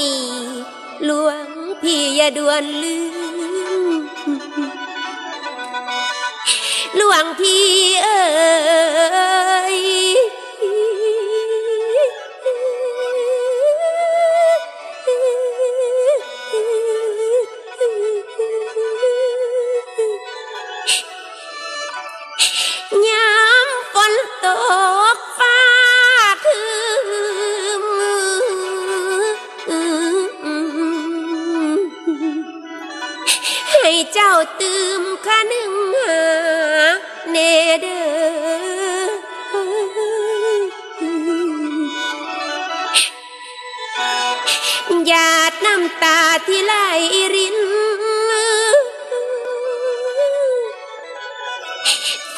นี้ หลวงพี่อย่าด่วนลืม หลวงพี่เอ๋ ให้เจ้าตื่มคะนึงหาเนเดอหยาดน้ำตาที่ไหลริน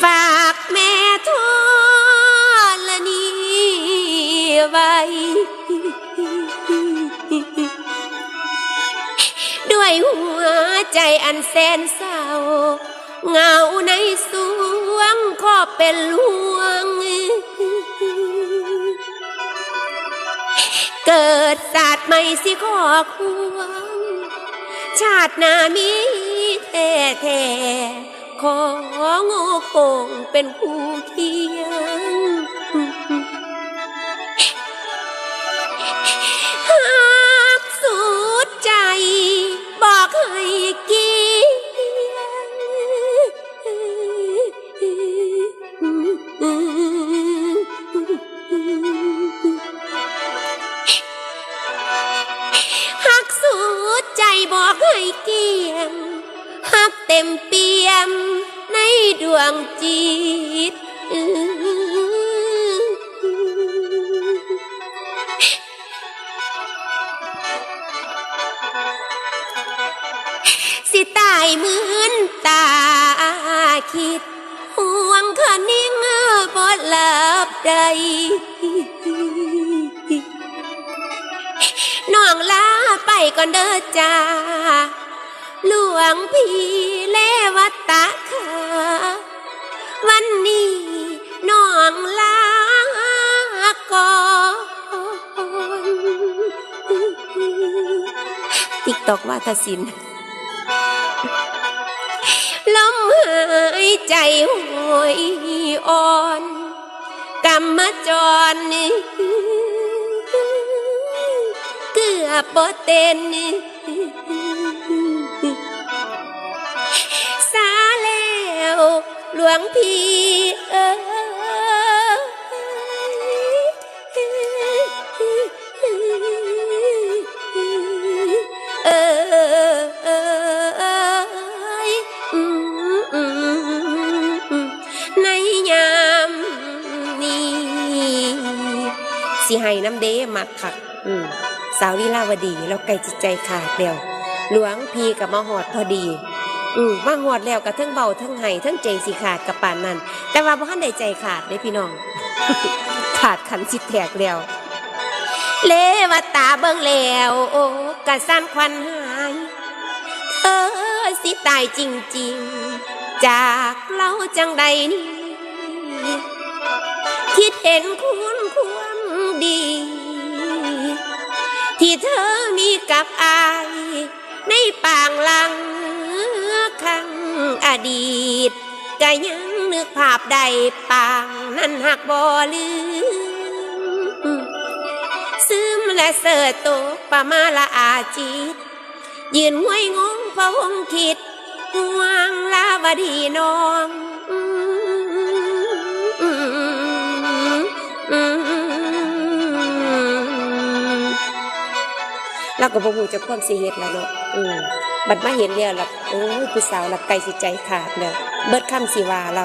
ฝากแม่ทอละนี้ไว้ วยหัวใจอันแสนเศร้าเงาในสวงขอเป็นลวง เกิดศาสตร์ใหม่สิขอควง ชาติหน้ามีแท้แท้ของโง่คงเป็นคู่เคียง บอกให้เกียงหักเต็มเปี่ยมในดวงจิตสิตายเหมือนตาคิด ห่วงคะนิ่งบ่หลับใด ก่อนเด้อจ้าหลวงพี่เลวัตะค่ะวันนี้น้องลาก่อนติ๊กตอกว่าทศินลมหายใจหวยอ่อนกำมจรเกื อบ่เต้นสาแล้วหลวงพี่เอ้ยเอ้ยในยามนี้สิให้น้ำเดมักคักอืม สาวลีลาวดีแล้วไก่จิตใจขาดเดียวหลวงพีกับมาหอดพอดี อืมมาหอดแล้วกับทั้งเบาทั้งไห้ทั้งใจสิขาดกับปานนั้น แต่ว่าบ่ทันได้ใจขาดเด้พี่น้อง ขาดขันสิแตกแล้วเลวตาเบิ่งแล้วโอ้กะสั้นควันหายเธอสิตายจริง ๆ จากเราจังใดนี้คิดเห็นคุณความดี ที่เธอมีกับอาย ในปางลังครั้งอดีตก็ยังนึกภาพใดปางนั้นหักบ่ลืมซึมและเสิร์ตกประมาละอาจิต ยืนห้วยงงพะวงคิดห่วงลาวดีน้อง เราก็บ่ฮู้จะความสิเฮ็ดแล้วเนาะอืมบัดมาเห็นแล้วล่ะโอ้ยผู้สาวหลับไกลสิใจขาดเด้อเบิดคำสิว่าเรา